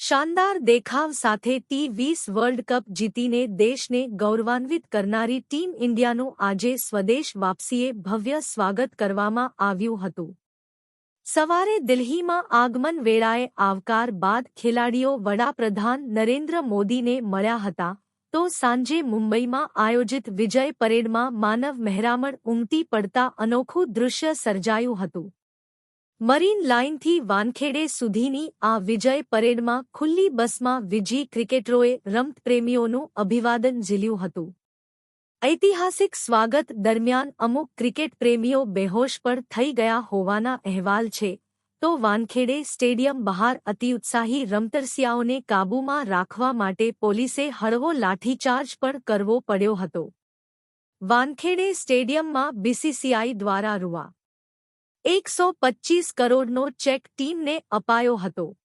શાનદાર દેખાવ સાથે ટી વીસ વર્લ્ડ કપ જીતીને દેશને ગૌરવાન્વિત કરનારી ટીમ ઇન્ડિયાનું આજે સ્વદેશ વાપસીએ ભવ્ય સ્વાગત કરવામાં આવ્યું હતું. સવારે દિલ્હીમાં આગમન વેળાએ આવકાર બાદ ખેલાડીઓ વડાપ્રધાન નરેન્દ્ર મોદીને મળ્યા હતા, તો સાંજે મુંબઈમાં આયોજિત વિજય પરેડમાં માનવ મહેરામણ ઉમટી પડતા અનોખું દૃશ્ય સર્જાયું હતું. મરીન લાઇનથી વાનખેડે સુધીની આ વિજય પરેડમાં ખુલ્લી બસમાં વિજી ક્રિકેટરોએ રમતપ્રેમીઓનું અભિવાદન ઝીલ્યું હતું. ઐતિહાસિક સ્વાગત દરમિયાન અમુક ક્રિકેટ પ્રેમીઓ બેહોશ પણ થઈ ગયા હોવાના અહેવાલ છે, તો વાનખેડે સ્ટેડિયમ બહાર અતિઉત્સાહી રમતરસિયાઓને કાબૂમાં રાખવા માટે પોલીસે હળવો લાઠીચાર્જ પણ કરવો પડ્યો હતો. વાનખેડે સ્ટેડિયમમાં બીસીસીઆઈ દ્વારા રૂઆ એકસો પચ્ચીસ કરોડનો ચેક ટીમને અપાયો હતો.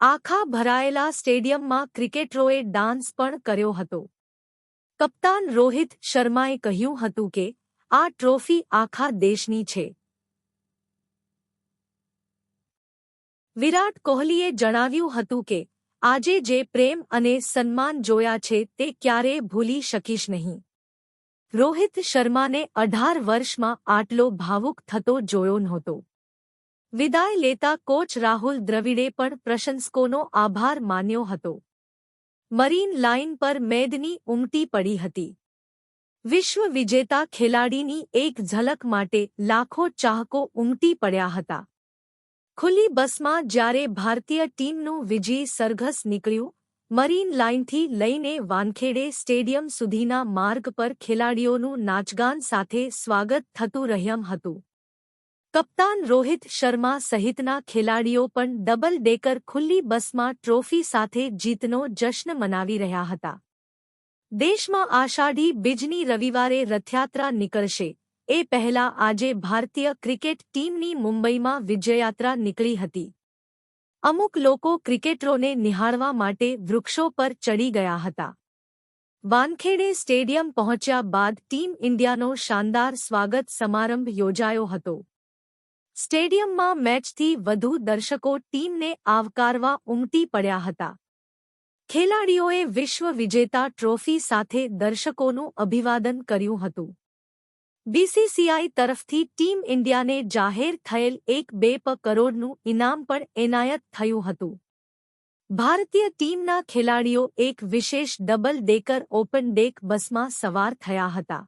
આખા ભરાયેલા સ્ટેડિયમમાં ક્રિકેટરોએ ડાન્સ પણ કર્યો હતો. કપ્તાન રોહિત શર્માએ કહ્યું હતું કે, આ ટ્રોફી આખા દેશની છે. વિરાટ કોહલીએ જણાવ્યું હતું કે, આજે જે પ્રેમ અને સન્માન જોયા છે તે ક્યારેય ભૂલી શકીશ નહીં. રોહિત શર્માને અઢાર વર્ષમાં આટલો ભાવુક થતો જોયો નહોતો. વિદાય લેતા કોચ રાહુલ દ્રવિડે પણ પ્રશંસકોનો આભાર માન્યો હતો. મરીન લાઇન પર મેદની ઉમટી પડી હતી. વિશ્વ વિજેતા ખેલાડીની એક ઝલક માટે લાખો ચાહકો ઉમટી પડ્યા હતા. ખુલ્લી બસમાં જ્યારે ભારતીય ટીમનું વિજય સરઘસ નીકળ્યું મરીન લાઇનથી લઈને વાનખેડે સ્ટેડિયમ સુધીના માર્ગ પર ખેલાડીઓનું નાચગાન સાથે સ્વાગત થતું રહ્યું હતું. કપ્તાન રોહિત શર્મા સહિતના ખેલાડીઓ પણ ડબલ ડેકર ખુલ્લી બસમાં ટ્રોફી સાથે જીતનો જશ્ન મનાવી રહ્યા હતા. દેશમાં આષાઢી બીજની રવિવારે રથયાત્રા નીકળશે. એ પહેલા આજે ભારતીય ક્રિકેટ ટીમની મુંબઈમાં વિજયયાત્રા નીકળી હતી. અમુક લોકો ક્રિકેટરોને નિહાળવા માટે વૃક્ષો પર ચડી ગયા હતા. વાનખેડે સ્ટેડિયમ પહોંચ્યા બાદ ટીમ ઇન્ડિયાનો શાનદાર સ્વાગત સમારંભ યોજાયો હતો. સ્ટેડિયમમાં મેચથી વધુ દર્શકો ટીમને આવકારવા ઉમટી પડ્યા હતા. ખેલાડીઓએ વિશ્વ વિજેતા ટ્રોફી સાથે દર્શકોનું અભિવાદન કર્યું હતું. બીસીસીઆઈ તરફથી ટીમ ઇન્ડિયાને જાહેર થયેલ એક બે પ કરોડનું ઇનામ પણ એનાયત થયું હતું. ભારતીય ટીમના ખેલાડીઓ એક વિશેષ ડબલ ડેકર ઓપન ડેક બસમાં સવાર થયા હતા.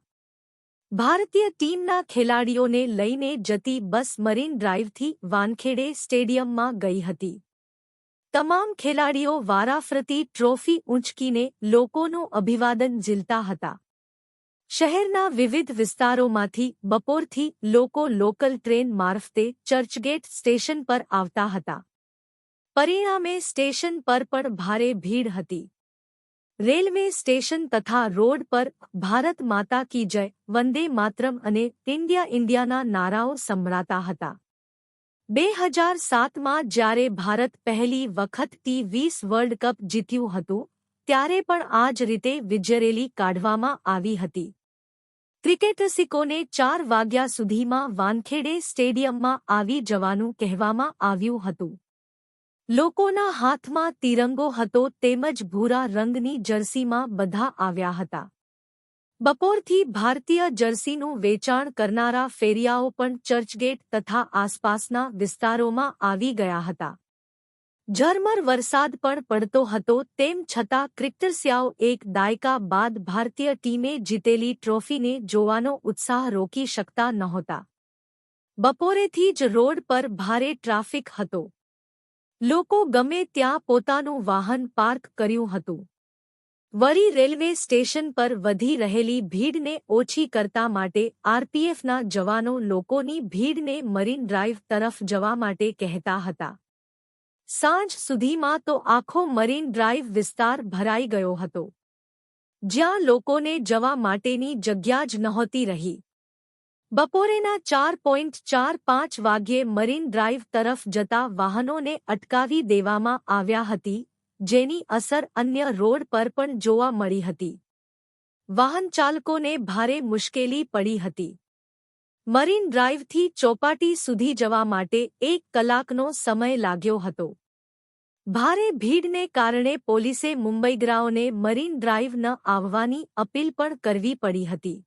ભારતીય ટીમના ખેલાડીઓને લઈને જતી બસ મરીન ડ્રાઇવથી વાનખેડે સ્ટેડિયમમાં ગઈ હતી. તમામ ખેલાડીઓ વારાફરતી ટ્રોફી ઊંચકીને લોકોનું અભિવાદન ઝીલતા હતા. શહેરના વિવિધ વિસ્તારોમાંથી બપોરથી લોકો લોકલ ટ્રેન મારફતે ચર્ચગેટ સ્ટેશન પર આવતા હતા. પરિણામે સ્ટેશન પર પણ ભારે ભીડ હતી. રેલવે સ્ટેશન તથા રોડ પર ભારત માતા કી જય, વંદે માતરમ અને ઇન્ડિયા ઇન્ડિયાના નારાઓ સંભળાતા હતા. બે હજાર સાતમાં જ્યારે ભારત પહેલી વખત ટી વીસ વર્લ્ડ કપ જીત્યું હતું, ત્યારે પણ આ જ રીતે વિજરેલી કાઢવામાં આવી હતી. ક્રિકેટ સિકોને ચાર વાગ્યા સુધીમાં વાનખેડે સ્ટેડિયમમાં આવી જવાનું કહેવામાં આવ્યું હતું. લોકોના હાથમાં તિરંગો હતો તેમજ ભૂરા રંગની જર્સીમાં બધા આવ્યા હતા. બપોરથી ભારતીય જર્સીનું વેચાણ કરનારા ફેરિયાઓ પણ ચર્ચગેટ તથા આસપાસના વિસ્તારોમાં આવી ગયા હતા. ઝરમર વરસાદ પણ પડતો હતો, તેમ છતાં ક્રિકેટર્સિયાઓ એક દાયકા બાદ ભારતીય ટીમે જીતેલી ટ્રોફીને જોવાનો ઉત્સાહ રોકી શકતા નહોતા. બપોરેથી જ રોડ પર ભારે ટ્રાફિક હતો. લોકો ગમે ત્યાં પોતાનું વાહન પાર્ક કર્યું હતું. વરી રેલવે સ્ટેશન પર વધી રહેલી ભીડને ઓછી કરતા માટે આરપીએફના જવાનો લોકોની ભીડને મરીન ડ્રાઈવ તરફ જવા માટે કહેતા હતા. સાંજ સુધીમાં તો આખો મરીન ડ્રાઈવ વિસ્તાર ભરાઈ ગયો હતો. જ્યાં લોકોને જવા માટેની જગ્યા જ નહોતી રહી. બપોરેના ચાર પોઈન્ટ ચાર પાંચ વાગ્યે મરીન ડ્રાઈવ તરફ જતા વાહનોને અટકાવી દેવામાં આવ્યા હતી, જેની અસર અન્ય રોડ પર પણ જોવા મળી હતી. વાહન ચાલકોને ભારે મુશ્કેલી પડી હતી. મરીન ડ્રાઈવથી ચોપાટી સુધી જવા માટે એક કલાકનો સમય લાગ્યો હતો. ભારે ભીડને કારણે પોલીસે મુંબઈગરાઓને મરીન ડ્રાઈવ ન આવવાની અપીલ પણ કરવી પડી હતી.